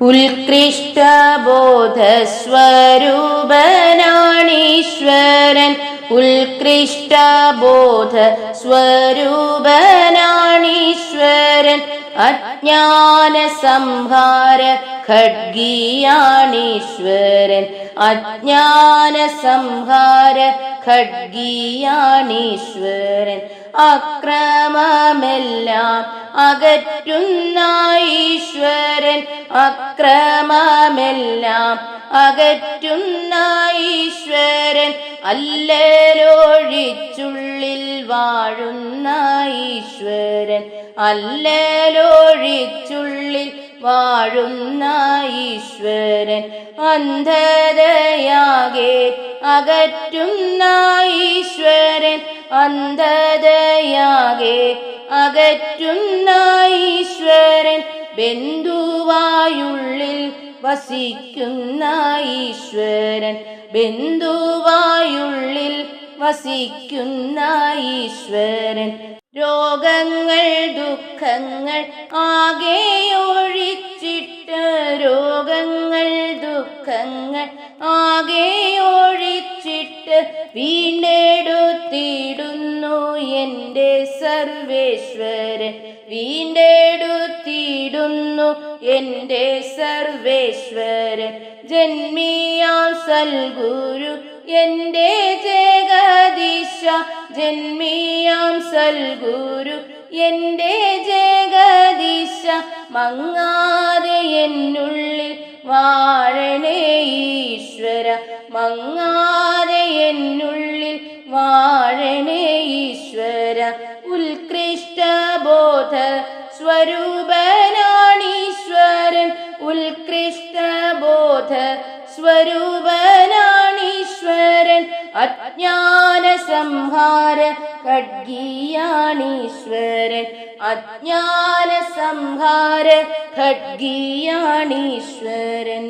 ഉത്കൃഷ്ടബോധസ്വരൂപനാണീശ്വരൻ ഉത്കൃഷ്ടബോധ സ്വരൂപനാണീശ്വരൻ അജ്ഞാന സംഹാര ഖഡ്ഗീയാണീശ്വരൻ അജ്ഞാന സംഹാര ഖഡ്ഗീയാണീശ്വരൻ അക്രമമെല്ലാം അകറ്റുന്ന ഈശ്വരൻ. അക്രമമെല്ലാം അകറ്റുന്ന ഈശ്വരൻ അല്ലലോഴിച്ചുള്ളിൽ വാഴുന്ന ഈശ്വരൻ അല്ലലോഴിച്ചുള്ളിൽ വാഴുന്ന ഈശ്വരൻ അന്ധതയാകെ അകറ്റുന്ന ഈശ്വരൻ അന്ധതയാകെ അകറ്റുന്ന ഈശ്വരൻ ബന്ധുവായുള്ളിൽ വസിക്കുന്ന ഈശ്വരൻ. ബന്ധുവായുള്ളിൽ വസിക്കുന്ന ഈശ്വരൻ. രോഗങ്ങൾ ദുഃഖങ്ങൾ ആകെ എന്റെ സർവേശ്വരൻ വീണ്ടെടുത്തിടുന്നു എന്റെ സർവേശ്വരൻ. ജന്മിയാം സൽഗുരു എന്റെ ജഗദീശ. ജന്മിയാം സൽഗുരു എന്റെ ജഗദീശ. മങ്ങാതെ എന്നുള്ളിൽ വാഴണേ ഈശ്വര. മങ്ങാതെ എന്നുള്ളിൽ ഈശ്വര ഉത്കൃഷ്ടബോധ സ്വരൂപനാണീശ്വരൻ. ഉത്കൃഷ്ടബോധ സ്വരൂപനാണീശ്വരൻ. അജ്ഞാന സംഹാര ഖഡ്ഗീയാണീശ്വരൻ. അജ്ഞാന സംഹാര ഖഡ്ഗീയാണീശ്വരൻ.